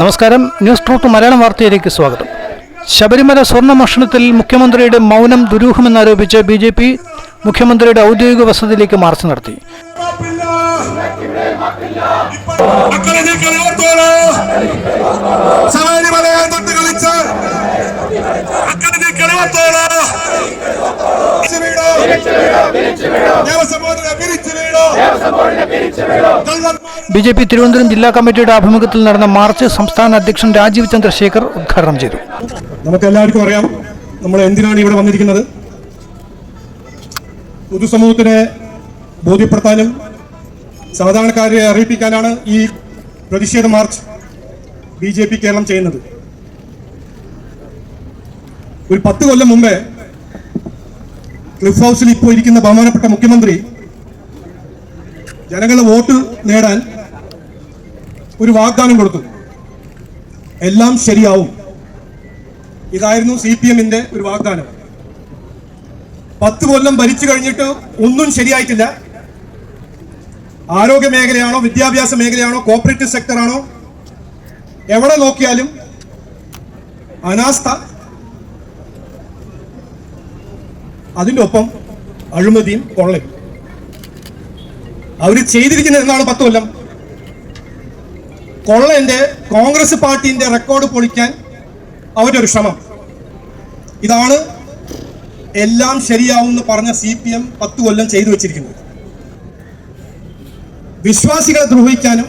നമസ്കാരം. News truth Malayalam വാർത്തയിലേക്ക് സ്വാഗതം. ശബരിമല സ്വർണ മോഷണത്തിൽ മുഖ്യമന്ത്രിയുടെ മൗനം ദുരൂഹമെന്നാരോപിച്ച് ബി ജെ പി മുഖ്യമന്ത്രിയുടെ ഔദ്യോഗിക വസതിയിലേക്ക് മാർച്ച് നടത്തി. Devaswom B J P Thiruvananthapuram ജില്ലാ കമ്മിറ്റിയുടെ ആഭിമുഖ്യത്തിൽ നടന്ന മാർച്ച് സംസ്ഥാന അധ്യക്ഷൻ രാജീവ് ചന്ദ്രശേഖർ ഉദ്ഘാടനം ചെയ്തു. നമുക്ക് എല്ലാവർക്കും അറിയാം നമ്മൾ എന്തിനാണ് ഇവിടെ വന്നിരിക്കുന്നത്? പൊതുസമൂഹത്തിനെ ബോധ്യപ്പെടുത്താനും സാധാരണക്കാരെ അറിയിപ്പിക്കാനാണ് ഈ പ്രതിഷേധ march B J P Kerala ചെയ്യുന്നത്. ഒരു പത്ത് കൊല്ലം മുമ്പേ ക്ലിഫ് ഹൗസിൽ ഇപ്പോൾ ഇരിക്കുന്ന ബഹുമാനപ്പെട്ട മുഖ്യമന്ത്രി ജനങ്ങളുടെ വോട്ട് നേടാൻ ഒരു വാഗ്ദാനം കൊടുത്തു. എല്ലാം ശരിയാവും. ഇതായിരുന്നു സി പി എമ്മിന്റെ ഒരു വാഗ്ദാനം. പത്ത് കൊല്ലം ഭരിച്ചു കഴിഞ്ഞിട്ട് ഒന്നും ശരിയായിട്ടില്ല. ആരോഗ്യ മേഖലയാണോ വിദ്യാഭ്യാസ മേഖലയാണോ കോപ്പറേറ്റീവ് സെക്ടറാണോ എവിടെ നോക്കിയാലും അനാസ്ഥ. അതിന്റെ ഒപ്പം അഴിമതിയും കൊള്ളയും അവർ ചെയ്തിരിക്കുന്നത് എന്താണ് പത്ത് കൊല്ലം. കൊള്ളന്റെ കോൺഗ്രസ് പാർട്ടിന്റെ റെക്കോർഡ് പൊളിക്കാൻ അവരുടെ ഒരു ശ്രമം. ഇതാണ് എല്ലാം ശരിയാവുമെന്ന് പറഞ്ഞ സി പി എം പത്ത് കൊല്ലം ചെയ്തു വെച്ചിരിക്കുന്നത്. വിശ്വാസികളെ ദ്രോഹിക്കാനും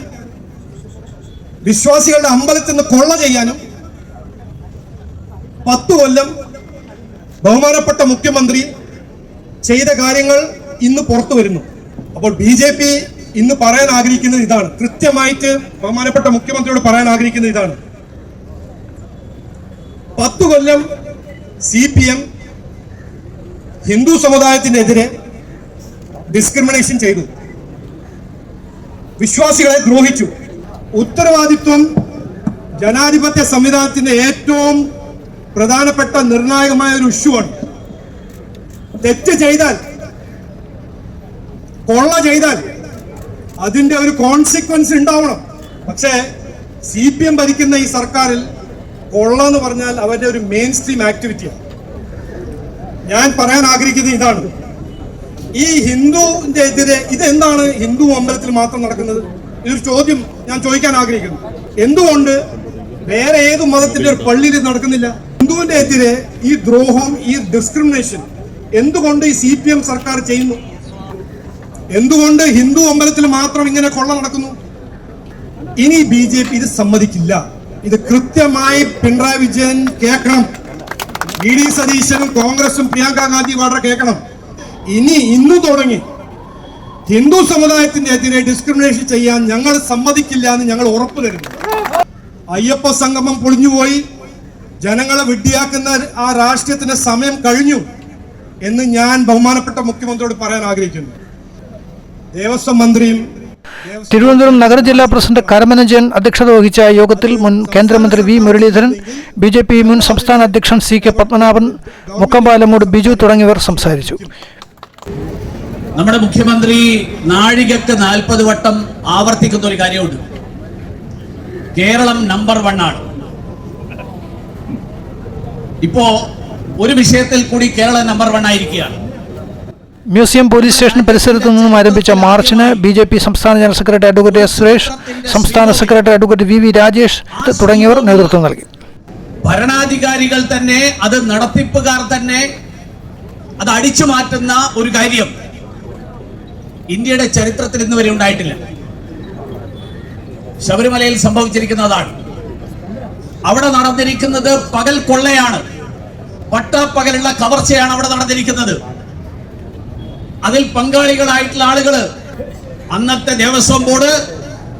വിശ്വാസികളുടെ അമ്പലത്തിൽ നിന്ന് കൊള്ള ചെയ്യാനും പത്ത് കൊല്ലം ബഹുമാനപ്പെട്ട മുഖ്യമന്ത്രി ചെയ്ത കാര്യങ്ങൾ ഇന്ന് പുറത്തു വരുന്നു. അപ്പോൾ ബി ജെ പി ഇന്ന് പറയാൻ ആഗ്രഹിക്കുന്നത് ഇതാണ്. കൃത്യമായിട്ട് ബഹുമാനപ്പെട്ട മുഖ്യമന്ത്രിയോട് പറയാൻ ആഗ്രഹിക്കുന്നത് ഇതാണ്. പത്തു കൊല്ലം സി പി എം ഹിന്ദു സമുദായത്തിനെതിരെ ഡിസ്ക്രിമിനേഷൻ ചെയ്തു. വിശ്വാസികളെ ദ്രോഹിച്ചു. ഉത്തരവാദിത്വം ജനാധിപത്യ സംവിധാനത്തിന്റെ ഏറ്റവും പ്രധാനപ്പെട്ട നിർണായകമായ ഒരു ഇഷ്യൂ ആണ്. തെറ്റ് ചെയ്താൽ കൊള്ള ചെയ്താൽ അതിന്റെ ഒരു കോൺസിക്വൻസ് ഉണ്ടാവണം. പക്ഷേ സി പി എം ഭരിക്കുന്ന ഈ സർക്കാരിൽ കൊള്ള എന്ന് പറഞ്ഞാൽ അവരുടെ ഒരു മെയിൻ സ്ട്രീം ആക്ടിവിറ്റിയാണ് ഞാൻ പറയാൻ ആഗ്രഹിക്കുന്നത് ഇതാണ്. ഈ ഹിന്ദുവിന്റെ എതിരെ ഇതെന്താണ് ഹിന്ദു അമ്പലത്തിൽ മാത്രം നടക്കുന്നത്? ഇതൊരു ചോദ്യം ഞാൻ ചോദിക്കാൻ ആഗ്രഹിക്കുന്നു. എന്തുകൊണ്ട് വേറെ ഏത് മതത്തിന്റെ ഒരു പള്ളിയിൽ നടക്കുന്നില്ല? ഹിന്ദുവിന്റെ എതിരെ ഈ ദ്രോഹം ഈ ഡിസ്ക്രിമിനേഷൻ എന്തുകൊണ്ട് ഈ സി സർക്കാർ ചെയ്യുന്നു? എന്തുകൊണ്ട് ഹിന്ദു അമ്പലത്തിൽ മാത്രം ഇങ്ങനെ കൊള്ള നടക്കുന്നു? ഇനി ബി ജെ പി ഇത് സമ്മതിക്കില്ല. ഇത് കൃത്യമായി പിണറായി വിജയൻ കേൾക്കണം. ഇ ഡി സതീശനും കോൺഗ്രസും പ്രിയങ്ക ഗാന്ധി വാഡ്ര കേൾക്കണം. ഇനി ഇന്ന് തുടങ്ങി ഹിന്ദു സമുദായത്തിന്റെ എതിരെ ഡിസ്ക്രിമിനേഷൻ ചെയ്യാൻ ഞങ്ങൾ സമ്മതിക്കില്ല എന്ന് ഞങ്ങൾ ഉറപ്പു തരുന്നു. അയ്യപ്പ സംഗമം പൊളിഞ്ഞുപോയി. ജനങ്ങളെ വിഡ്ഢിയാക്കുന്ന ആ രാഷ്ട്രീയത്തിന്റെ സമയം കഴിഞ്ഞു എന്ന് ഞാൻ ബഹുമാനപ്പെട്ട മുഖ്യമന്ത്രിയോട് പറയാൻ ആഗ്രഹിക്കുന്നു. ദേവസ്വം മന്ത്രിയും തിരുവനന്തപുരം നഗരജില്ലാ പ്രസിഡന്റ് കരമനജയൻ അധ്യക്ഷത വഹിച്ച യോഗത്തിൽ മുൻ കേന്ദ്രമന്ത്രി V Muraleedharan B J P മുൻ സംസ്ഥാന അധ്യക്ഷൻ സി കെ പത്മനാഭൻ മുക്കമ്പാലമൂട് ബിജു തുടങ്ങിയവർ സംസാരിച്ചു. നമ്മുടെ മുഖ്യമന്ത്രി നാഴികക്ക് നാൽപ്പത് വട്ടം ആവർത്തിക്കുന്ന ഒരു കാര്യമുണ്ട്. കേരളം നമ്പർ വൺ ആണ്. ഇപ്പോ ഒരു വിഷയത്തിൽ കൂടി കേരളം നമ്പർ വൺ ആയിരിക്കുകയാണ്. മ്യൂസിയം പോലീസ് സ്റ്റേഷൻ പരിസരത്തു നിന്നും ആരംഭിച്ച മാർച്ചിന് ബി ജെ പി സംസ്ഥാന general secretary advocate S Suresh സംസ്ഥാന secretary advocate V V Rajesh തുടങ്ങിയവർ നേതൃത്വം നൽകി. ഭരണാധികാരികൾ തന്നെ അത് നടത്തിപ്പുകാർ തന്നെ അത് അടിച്ചു മാറ്റുന്ന ഒരു കാര്യം ഇന്ത്യയുടെ ചരിത്രത്തിൽ ഇന്ന് വരെ ഉണ്ടായിട്ടില്ല. ശബരിമലയിൽ സംഭവിച്ചിരിക്കുന്നതാണ് അവിടെ നടന്നിരിക്കുന്നത് പകൽ കൊള്ളയാണ്. പട്ടാപ്പകലുള്ള കവർച്ചയാണ് അവിടെ നടന്നിരിക്കുന്നത്. അതിൽ പങ്കാളികളായിട്ടുള്ള ആളുകൾ അന്നത്തെ ദേവസ്വം ബോർഡ്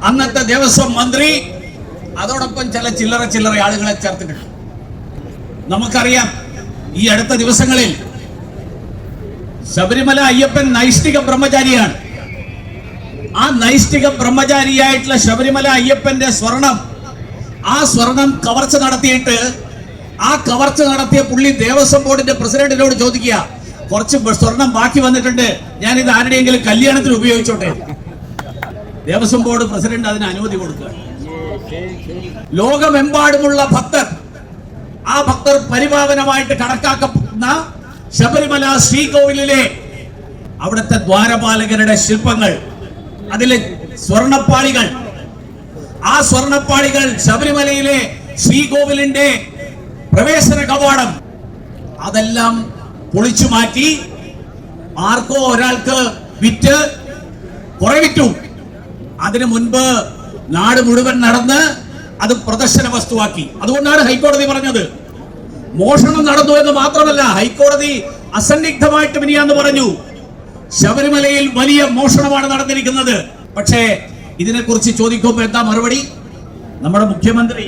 അന്നത്തെ ദേവസ്വം മന്ത്രി അതോടൊപ്പം ചില ചില്ലറ ചില്ലറ ആളുകളെ ചേർത്തിട്ടുണ്ട്. നമുക്കറിയാം ഈ അടുത്ത ദിവസങ്ങളിൽ ശബരിമല അയ്യപ്പൻ നൈഷ്ഠിക ബ്രഹ്മചാരിയാണ്. ആ നൈഷ്ഠിക ബ്രഹ്മചാരിയായിട്ടുള്ള ശബരിമല അയ്യപ്പന്റെ സ്വർണം ആ സ്വർണം കവർച്ച നടത്തിയിട്ട് ആ കവർച്ച നടത്തിയ പുള്ളി ദേവസ്വം ബോർഡിന്റെ പ്രസിഡന്റിനോട് ചോദിക്കുക കുറച്ച് സ്വർണം ബാക്കി വന്നിട്ടുണ്ട്. ഞാൻ ഇത് ആരുടെയെങ്കിലും കല്യാണത്തിന് ഉപയോഗിച്ചോട്ടെ? ദേവസ്വം ബോർഡ് പ്രസിഡന്റ് അതിന് അനുമതി കൊടുക്കുക. ലോകമെമ്പാടുമുള്ള ഭക്തർ ആ ഭക്തർ പരിപാവനമായിട്ട് കണക്കാക്കപ്പെടുന്ന ശബരിമല ശ്രീകോവിലിലെ അവിടുത്തെ ദ്വാരപാലകരുടെ ശില്പങ്ങൾ അതിലെ സ്വർണപ്പാളികൾ. ആ സ്വർണപ്പാളികൾ ശബരിമലയിലെ ശ്രീകോവിലിന്റെ പ്രവേശന കവാടം. അതെല്ലാം പൊളിച്ചു മാറ്റി ആർക്കോ ഒരാൾക്ക് വിറ്റ് കുറെ വിറ്റു അതിനു മുൻപ് നാട് മുഴുവൻ നടന്ന് അത് പ്രദർശന വസ്തുവാക്കി. അതുകൊണ്ടാണ് ഹൈക്കോടതി പറഞ്ഞത്. മോഷണം നടന്നു എന്ന് മാത്രമല്ല ഹൈക്കോടതി അസന്നിഗ്ധമായിട്ട് മിനിയാന്ന് പറഞ്ഞു. ശബരിമലയിൽ വലിയ മോഷണമാണ് നടന്നിരിക്കുന്നത്. പക്ഷേ ഇതിനെക്കുറിച്ച് ചോദിക്കുമ്പോൾ എന്താ മറുപടി? നമ്മുടെ മുഖ്യമന്ത്രി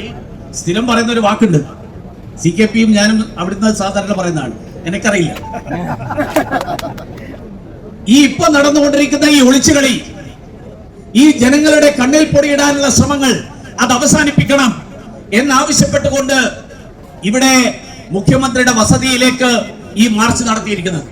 സ്ഥിരം പറയുന്ന ഒരു വാക്കുണ്ട്. സി കെ പിയും ഞാനും അവിടുന്ന് സാധാരണ പറയുന്നതാണ്. എനിക്കറിയില്ല. ഈ ഇപ്പൊ നടന്നുകൊണ്ടിരിക്കുന്ന ഈ ഒളിച്ചുകളി ഈ ജനങ്ങളുടെ കണ്ണിൽ പൊടിയിടാനുള്ള ശ്രമങ്ങൾ അത് അവസാനിപ്പിക്കണം എന്നാവശ്യപ്പെട്ടുകൊണ്ട് ഇവിടെ മുഖ്യമന്ത്രിയുടെ വസതിയിലേക്ക് ഈ മാർച്ച് നടത്തിയിരിക്കുന്നത്.